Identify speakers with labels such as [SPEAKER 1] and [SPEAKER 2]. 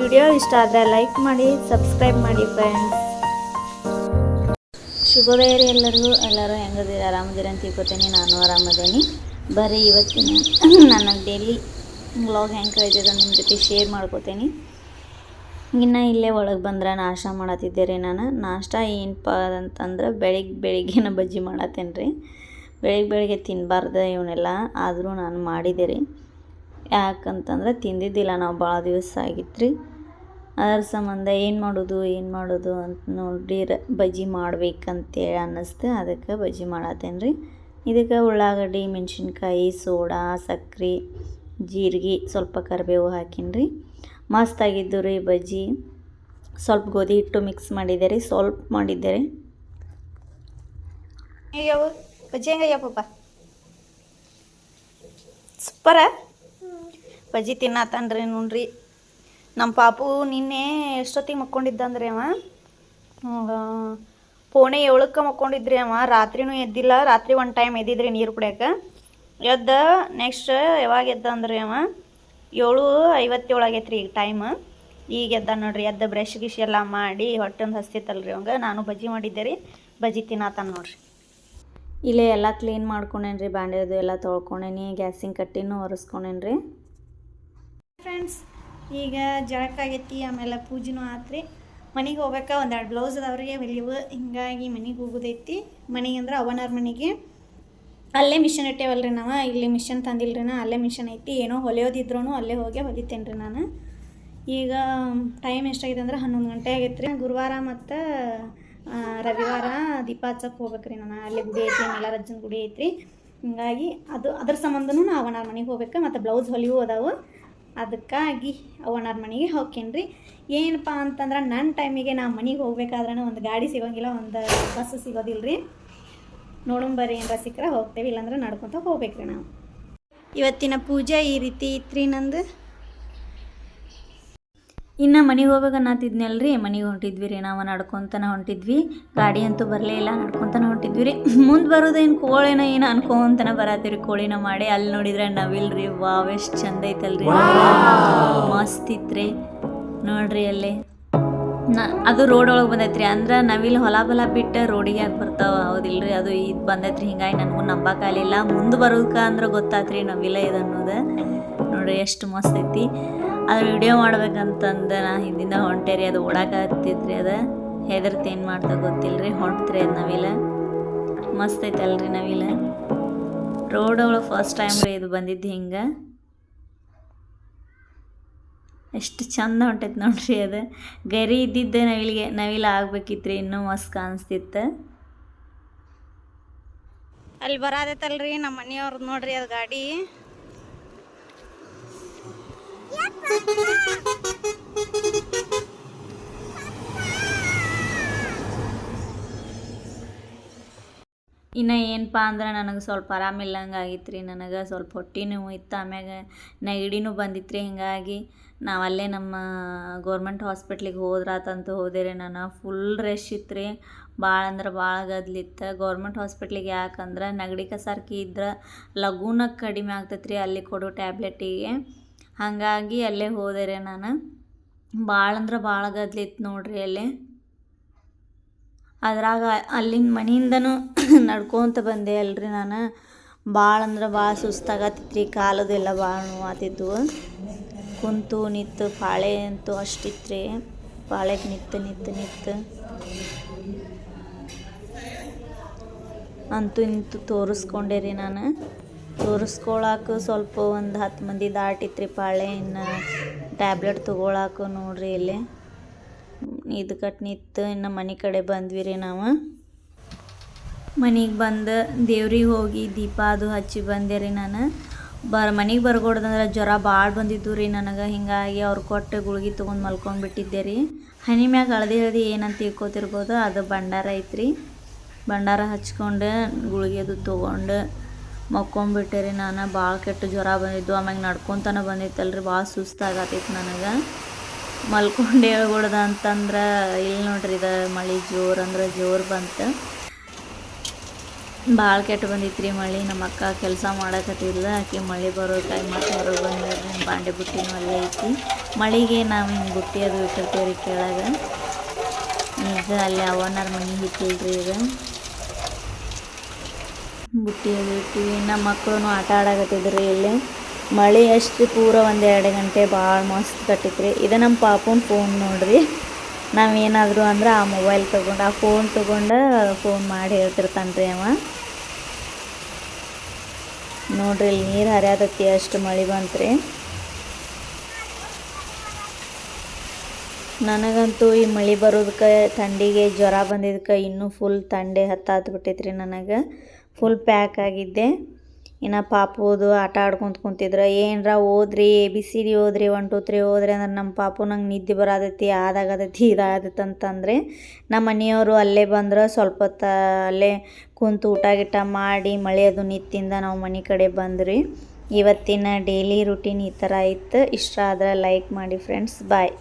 [SPEAKER 1] Video ಇಷ್ಟ ಆದರೆ like ಮಾಡಿ, ಸಬ್ಸ್ಕ್ರೈಬ್ ಮಾಡಿ ಫ್ರೆಂಡ್ಸ್ ಶುಭೋದಯ ಎಲ್ಲರಿಗೂ. ಎಲ್ಲರೂ ಹೆಂಗದಿರ ಆರಾಮದಿರ ಅಂತ ತಿಳ್ಕೊತೀನಿ. ನಾನು ಆರಾಮದೇನಿ. ಬರೀ ಇವತ್ತಿನ ನನ್ನ ಡೈಲಿ ವ್ಲಾಗ್ ಹೆಂಗೆ ಕಳೆದಿದೆ ನಿಮ್ಮ ಜೊತೆ ಶೇರ್ ಮಾಡ್ಕೋತೀನಿ. ಇನ್ನು ಇಲ್ಲೇ ಒಳಗೆ ಬಂದ್ರೆ ನಾಷ್ಟ ಮಾಡತ್ತಿದ್ದೆ ರೀ ನಾನು. ನಾಷ್ಟ ಏನಪ್ಪ ಅಂತಂದ್ರೆ ಬೆಳಿಗ್ಗೆ ಬೆಳಿಗ್ಗೆನ ಬಜ್ಜಿ ಮಾಡತ್ತೇನೆ ರೀ ಬೆಳಿಗ್ಗೆ ಬೆಳಿಗ್ಗೆ ತಿನ್ನಬಾರ್ದು ಇವನ್ನೆಲ್ಲ. ಆದರೂ ನಾನು ಮಾಡಿದೆ ರೀ ಯಾಕಂತಂದ್ರೆ ತಿಂದಿದ್ದಿಲ್ಲ ನಾವು ಭಾಳ ದಿವಸ ಆಗಿತ್ತು ರೀ ಅದ್ರ ಸಂಬಂಧ ಏನು ಮಾಡೋದು ಏನು ಮಾಡೋದು ಅಂತ ನೋಡಿ ರ- ಬಜ್ಜಿ ಮಾಡ್ಬೇಕಂತೇಳಿ ಅನ್ನಿಸ್ತು. ಅದಕ್ಕೆ ಬಜ್ಜಿ ಮಾಡತ್ತೇನೆ ರೀ ಇದಕ್ಕೆ ಉಳ್ಳಾಗಡ್ಡಿ, ಮೆಣಸಿನ್ಕಾಯಿ, ಸೋಡಾ, ಸಕ್ರೆ, ಜೀರಿಗೆ ಸ್ವಲ್ಪ ಕರಿಬೇವು ಹಾಕೀನಿ ರೀ ಮಸ್ತಾಗಿದ್ದು ರೀ ಬಜ್ಜಿ. ಸ್ವಲ್ಪ ಗೋಧಿ ಹಿಟ್ಟು ಮಿಕ್ಸ್ ಮಾಡಿದ್ದೆ ರೀ, ಸ್ವಲ್ಪ ಮಾಡಿದ್ದೆ ರೀ.
[SPEAKER 2] ಬಜ್ಜಿ ಹೆಂಗಯ್ಯಪ್ಪ? ಸೂಪರ? ಬಜ್ಜಿ ತಿನ್ನತ್ತನ್ರಿ ನೋಡ್ರಿ. ನಮ್ಮ ಪಾಪು ನಿನ್ನೆ ಎಷ್ಟೊತ್ತಿಗೆ ಮಕ್ಕೊಂಡಿದ್ದಂದ್ರಿ ಅವ? ಆ, ಪೋಣೆ ಏಳಕ್ಕೆ ಮಕ್ಕೊಂಡಿದ್ರಿ ಅವ. ರಾತ್ರಿನೂ ಎದ್ದಿಲ್ಲ. ರಾತ್ರಿ ಒಂದು ಟೈಮ್ ಎದ್ದಿದ್ರಿ ನೀರು ಕುಡಿಯೋಕೆ. ಎದ್ದ ನೆಕ್ಸ್ಟ್ ಯಾವಾಗ ಎದ್ದ ಅಂದ್ರಿ ಅವ? ಏಳು ಐವತ್ತೇಳು ಆಗೈತ್ರಿ ಈಗ ಟೈಮ್ ಈಗ ಎದ್ದ ನೋಡ್ರಿ ಎದ್ದ ಬ್ರಷ್ ಗಿಶ್ ಎಲ್ಲ ಮಾಡಿ ಹೊಟ್ಟೆ ಒಂದು ಹಸ್ತಿತ್ತಲ್ರಿ ಅವಂಗ. ನಾನು ಬಜ್ಜಿ ಮಾಡಿದ್ದೆ ರೀ. ಬಜ್ಜಿ ತಿನ್ನತ್ತಾನ ನೋಡ್ರಿ.
[SPEAKER 1] ಇಲ್ಲೇ ಎಲ್ಲ ಕ್ಲೀನ್ ಮಾಡ್ಕೊಂಡೇನ್ರಿ ಬಾಂಡೆದು ಎಲ್ಲ ತೊಳ್ಕೊಂಡೇನಿ ಗ್ಯಾಸಿನ ಕಟ್ಟಿನೂ ಒರೆಸ್ಕೊಂಡೇನ್ರಿ.
[SPEAKER 2] ಫ್ರೆಂಡ್ಸ್ ಈಗ ಜಳಕ್ಕಾಗೈತಿ, ಆಮೇಲೆ ಪೂಜೆನೂ ಆತ್ರಿ. ಮನೆಗೆ ಹೋಗ್ಬೇಕಾ, ಒಂದೆರಡು ಬ್ಲೌಸ್ ಅದಾವ್ರಿಗೆ ಹೊಲಿವು ಹಿಂಗಾಗಿ ಮನೆಗೆ ಹೋಗೋದೈತಿ. ಮನೆಗೆ ಅಂದ್ರೆ ಅವನವ್ರ ಮನೆಗೆ. ಅಲ್ಲೇ ಮಿಷನ್ ಇಟ್ಟೇವಲ್ರಿ ನಾವು, ಇಲ್ಲಿ ಮಿಷನ್ ತಂದಿಲ್ರಿ ನಾ, ಅಲ್ಲೇ ಮಿಷನ್ ಐತಿ. ಏನೋ ಹೊಲಿಯೋದಿದ್ರು ಅಲ್ಲೇ ಹೋಗಿ ಹೊಲಿತೇನೆ ರೀ ನಾನು. ಈಗ ಟೈಮ್ ಎಷ್ಟಾಗಿದೆ ಅಂದ್ರೆ ಹನ್ನೊಂದು ಗಂಟೆ ಆಗೈತೆ ಗುರುವಾರ ಮತ್ತು ರವಿವಾರ ದೀಪ ಹಚ್ಚಕ್ಕೆ ಹೋಗ್ಬೇಕ್ರಿ ನಾನು. ಅಲ್ಲಿ ಗುಡಿ ಐತಿ, ಮಲಾರಜ್ಜನ ಗುಡಿ ಐತ್ರಿ. ಹಿಂಗಾಗಿ ಅದು, ಅದ್ರ ಸಂಬಂಧನೂ ನಾವು ಅವನವ್ರ ಮನೆಗೆ ಹೋಗ್ಬೇಕು, ಮತ್ತು ಬ್ಲೌಸ್ ಹೊಲಿವು ಅದಾವು. ಅದಕ್ಕಾಗಿ ಓನರ್ ಮನೆಗೆ ಹೋಗ್ಕೇನಿ ರೀ ಏನಪ್ಪ ಅಂತಂದ್ರೆ ನನ್ನ ಟೈಮಿಗೆ ನಾ ಮನೆಗೆ ಹೋಗ್ಬೇಕಾದ್ರೆ ಒಂದು ಗಾಡಿ ಸಿಗೋಂಗಿಲ್ಲ, ಒಂದು ಬಸ್ಸು ಸಿಗೋದಿಲ್ಲ ರೀ ನೋಡೋಣ ಏನರ ಸಿಕ್ಕರೆ ಹೋಗ್ತೇವೆ, ಇಲ್ಲಾಂದ್ರೆ ನಡ್ಕೊತ ಹೋಗ್ಬೇಕ್ರಿ ನಾವು. ಇವತ್ತಿನ ಪೂಜೆ ಈ ರೀತಿ ಇತ್ರಿ ನಂದು.
[SPEAKER 1] ಇನ್ನು ಮನೆಗೆ ಹೋಗ್ಬೇಕನ್ನತ್ತಿದ್ನಲ್ಲ ರೀ ಮನೆಗೆ ಹೊಂಟಿದ್ವಿ ರೀ. ನಾವು ನಡ್ಕೊತನ ಹೊಂಟಿದ್ವಿ. ಗಾಡಿ ಅಂತೂ ಬರಲೇ ಇಲ್ಲ. ನಡ್ಕೊತನ ಹೊಂಟಿದ್ವಿ ರೀ. ಮುಂದೆ ಬರೋದೇನು ಕೋಳಿನ ಏನು ಅನ್ಕೊಂತನ ಬರತ್ತೀವಿ ಕೋಳಿನ ಮಾಡಿ. ಅಲ್ಲಿ ನೋಡಿದ್ರೆ ನವಿಲ್ ರೀ ವಾವ್ ಎಷ್ಟು ಚಂದ ಐತಲ್ರಿ. ಮಸ್ತ್ ಇತ್ರಿ. ನೋಡ್ರಿ ಅಲ್ಲಿ. ನ ಅದು ರೋಡ್ ಒಳಗೆ ಬಂದೈತ್ರಿ. ಅಂದ್ರೆ ನವಿಲ್ ಹೊಲ ಬಲ ಬಿಟ್ಟು ರೋಡಿಗೆ ಯಾಕೆ ಬರ್ತಾವ? ಹೌದಿಲ್ರಿ. ಅದು ಇದು ಬಂದೈತ್ರಿ. ಹಿಂಗಾಗಿ ನನಗೂ ನಂಬಕ್ಕಾಗಲಿಲ್ಲ ಮುಂದೆ ಬರೋದಕ್ಕೆ ಅಂದ್ರೆ ಗೊತ್ತಾತ್ರಿ ನವಿಲ ಇದು ಅನ್ನೋದು. ನೋಡ್ರಿ ಎಷ್ಟು ಮಸ್ತ್ ಐತಿ. ಅದ್ರ ವಿಡಿಯೋ ಮಾಡ್ಬೇಕಂತಂದು ನಾ ಹಿಂದಿಂದ ಹೊಂಟೇರಿ, ಅದು ಓಡಾಕತ್ತಿದ್ರಿ ಅದು ಹೆದರ್ತಿ ಏನು ಮಾಡ್ತಾ ರೀ ಹೊಂಟ್ರಿ ಅದು ನವಿಲ. ಮಸ್ತ್ ಐತಲ್ರಿ ನವಿಲ. ರೋಡ್ ಒಳಗೆ ಫಸ್ಟ್ ಟೈಮ್ ರೀ ಇದು ಬಂದಿದ್ದು ಹಿಂಗೆ. ಎಷ್ಟು ಚಂದ ಹೊಂಟೈತೆ ನೋಡ್ರಿ ಅದು. ಗರಿ ಇದ್ದಿದ್ದೆ ನವಿಲಿಗೆ, ನವಿಲ ರೀ ಇನ್ನೂ ಮಸ್ತ್ ಕಾಣಿಸ್ತಿತ್ತು.
[SPEAKER 2] ಅಲ್ಲಿ ಬರಾದೈತಲ್ರಿ ನಮ್ಮ ಮನೆಯವ್ರದ್ದು ನೋಡ್ರಿ ಅದು ಗಾಡಿ.
[SPEAKER 1] ಇನ್ನು ಏನಪ್ಪ ಅಂದ್ರೆ ನನಗೆ ಸ್ವಲ್ಪ ಆರಾಮಿಲ್ಲಂಗೆ ಆಗಿತ್ತು ರೀ ನನಗೆ ಸ್ವಲ್ಪ ಹೊಟ್ಟೆ ನೋವು ಇತ್ತು, ಆಮ್ಯಾಗ ನೆಗಡಿನೂ ಬಂದಿತ್ತು ರೀ ಹಿಂಗಾಗಿ ನಾವು ನಮ್ಮ ಗೌರ್ಮೆಂಟ್ ಹಾಸ್ಪಿಟ್ಲಿಗೆ ಹೋದ್ರಾತಂತ ಹೋದೆ ರೀ ನಾನು ಫುಲ್ ರಶ್ ಇತ್ತು ರೀ ಭಾಳ ಅಂದ್ರೆ ಭಾಳ ಗದ್ಲಿತ್ತು ಗೌರ್ಮೆಂಟ್ ಹಾಸ್ಪಿಟ್ಲಿಗೆ ಯಾಕಂದ್ರೆ ನೆಗಡಿ ಕಸಾರ್ಕಿ ಇದ್ರೆ ಲಘೂನ ಕಡಿಮೆ ಆಗ್ತೈತೆ ಅಲ್ಲಿ ಕೊಡೋ ಟ್ಯಾಬ್ಲೆಟಿಗೆ. ಹಾಗಾಗಿ ಅಲ್ಲೇ ಹೋದೆ ರೀ ನಾನು. ಭಾಳ ಅಂದ್ರೆ ಭಾಳ ಗದ್ಲಿತ್ತು ನೋಡ್ರಿ ಅಲ್ಲಿ. ಅದ್ರಾಗ ಅಲ್ಲಿನ ಮನೆಯಿಂದನೂ ನಡ್ಕೊತ ಬಂದೆ ಅಲ್ರಿ ನಾನು. ಭಾಳ ಅಂದ್ರೆ ಭಾಳ ಸುಸ್ತಾಗತ್ತಿತ್ತು ರೀ ಕಾಲದೆಲ್ಲ ಭಾಳ ನೋವಾತಿದ್ವು ಕುಂತು ನಿಂತು ಪಾಳೆ ಅಂತೂ ಅಷ್ಟಿತ್ತು ರೀ ಪಾಳೆಗೆ ನಿಂತು ನಿಂತು ನಿಂತು. ಅಂತೂ ನಿಂತು ತೋರಿಸ್ಕೊಂಡೆ ರೀ ನಾನು. ತೋರಿಸ್ಕೊಳಕ್ಕೆ ಸ್ವಲ್ಪ ಒಂದು ಹತ್ತು ಮಂದಿ ದಾಟಿತ್ತು ರೀ ಪಾಳೆ, ಇನ್ನು ಟ್ಯಾಬ್ಲೆಟ್ ತೊಗೊಳಕ್ಕೂ ನೋಡಿರಿ ಇಲ್ಲಿ. ಇದು ಕಟ್ ನಿಂತು ಇನ್ನು ಮನೆ ಕಡೆ ಬಂದ್ವಿ ರೀ ನಾವು. ಮನೆಗೆ ಬಂದು ದೇವ್ರಿಗೆ ಹೋಗಿ ದೀಪ ಅದು ಹಚ್ಚಿ ಬಂದೆ ರೀ ನಾನು. ಬರ್ ಮನೆಗೆ ಬರ್ಗೊಡ್ದಂದ್ರೆ ಜ್ವರ ಭಾಳ ಬಂದಿದ್ದು ರೀ ನನಗೆ, ಹಿಂಗಾಗಿ ಅವ್ರು ಕೊಟ್ಟು ಗುಳಿಗೆ ತೊಗೊಂಡು ಮಲ್ಕೊಂಡ್ಬಿಟ್ಟಿದ್ದೆ ರೀ ಹನಿ ಮ್ಯಾಗ ಹಳದಿ ಹಳದಿ ಏನಂತ ತಿಳ್ಕೊತಿರ್ಬೋದು, ಅದು ಭಂಡಾರ ಐತ್ರಿ. ಭಂಡಾರ ಹಚ್ಕೊಂಡು ಗುಳಿಗೆ ಅದು ತೊಗೊಂಡು ಮಕ್ಕೊಂಬಿಟ್ಟೆ ರೀ ನಾನು. ಭಾಳ ಕೆಟ್ಟ ಜ್ವರ ಬಂದಿದ್ದು, ಆಮ್ಯಾಗ ನಡ್ಕೊತಾನೆ ಬಂದಿತ್ತಲ್ರಿ ಭಾಳ ಸುಸ್ತಾಗತ್ತೈತೆ ನನಗೆ. ಮಲ್ಕೊಂಡು ಹೇಳ್ಬಿಡ್ದ ಅಂತಂದ್ರೆ ಇಲ್ಲಿ ನೋಡ್ರಿ ಇದು ಮಳೆ ಜೋರು ಅಂದ್ರೆ ಜೋರು ಬಂತು. ಭಾಳ ಕೆಟ್ಟು ಬಂದಿತ್ತು ರೀ ಮಳೆ, ನಮ್ಮ ಅಕ್ಕ ಕೆಲಸ ಮಾಡಕತ್ತಿಲ್ಲ ಆಕೆ ಮಳೆ ಬರೋ ಟೈಮ್ ಮತ್ತು ಹೊರಗೆ ಬಂದ್ರೆ ಬಾಂಡೆ ಬುಟ್ಟಿನೂ ಅಲ್ಲೇ ಐತಿ. ಮಳೆಗೆ ನಾವು ಹಿಂಗೆ ಬುಟ್ಟಿ ಅದು ಇಟ್ಟಿರ್ತೀವಿ ರೀ ಕೆಳಗೆ. ಈಗ ಅಲ್ಲಿ ಅವನಾರ ಮನೆ ಇಟ್ಟಿಲ್ರಿ ಈಗ. ಬುಟ್ಟಿ ಅದು ಇಟ್ಟಿವಿ, ನಮ್ಮ ಮಕ್ಕಳು ಆಟ ಆಡಕತ್ತಿದ್ರಿ ಇಲ್ಲಿ. ಮಳೆ ಅಷ್ಟು ಪೂರ ಒಂದು ಎರಡು ಗಂಟೆ ಭಾಳ ಮಸ್ತ್ ಕಟ್ಟಿತ್ರಿ. ಇದು ನಮ್ಮ ಪಾಪನ ಫೋನ್ ನೋಡ್ರಿ. ನಾವೇನಾದರೂ ಅಂದ್ರೆ ಆ ಮೊಬೈಲ್ ತೊಗೊಂಡು, ಆ ಫೋನ್ ತೊಗೊಂಡು ಫೋನ್ ಮಾಡಿ ಹೇಳ್ತಿರ್ತಾನೆ ರೀ ಅವ. ನೋಡ್ರಿ ಇಲ್ಲಿ ನೀರು ಹರಿಯಾದತ್ತಿ ಅಷ್ಟು ಮಳೆ ಬಂತ್ರಿ. ನನಗಂತೂ ಈ ಮಳೆ ಬರೋದಕ್ಕೆ, ಥಂಡಿಗೆ ಜ್ವರ ಬಂದಿದ್ದಕ್ಕೆ ಇನ್ನೂ ಫುಲ್ ಥಂಡಿ ಹತ್ತಾತ್ಬಿಟ್ಟೈತ್ರಿ ನನಗೆ. ಫುಲ್ ಪ್ಯಾಕ್ ಆಗಿದ್ದೆ. ಇನ್ನು ಪಾಪುದು ಆಟ ಆಡ್ಕೊಂತ ಕುಂತಿದ್ರು, ಏನರ ಓದ್ರಿ, ಎ ಬಿ ಸಿ ಡಿ ಓದ್ರಿ ಒನ್ ಟು ತ್ರೀ ಓದ್ರಿ ಅಂದ್ರೆ ನಮ್ಮ ಪಾಪು ನಂಗೆ ನಿದ್ದೆ ಬರತೈತಿ ಅದಾಗತೈತಿ ಇದಾಗತೈತಿ ಅಂತಂದ್ರೆ ನಮ್ಮ ಮನೆಯವರು ಅಲ್ಲೇ ಬಂದ್ರೆ ಸ್ವಲ್ಪ ಹೊತ್ತು ಅಲ್ಲೇ ಕುಂತು ಊಟ ಗೀಟ ಮಾಡಿ ಮಳೆ ಅದು ನಿತ್ತಿಂದ ನಾವು ಮನೆ ಕಡೆ ಬಂದ್ರಿ. ಇವತ್ತಿನ ಡೈಲಿ ರುಟೀನ್ ಈ ಥರ ಇತ್ತು. ಇಷ್ಟ ಆದ್ರೆ ಲೈಕ್ ಮಾಡಿ ಫ್ರೆಂಡ್ಸ್ ಬಾಯ್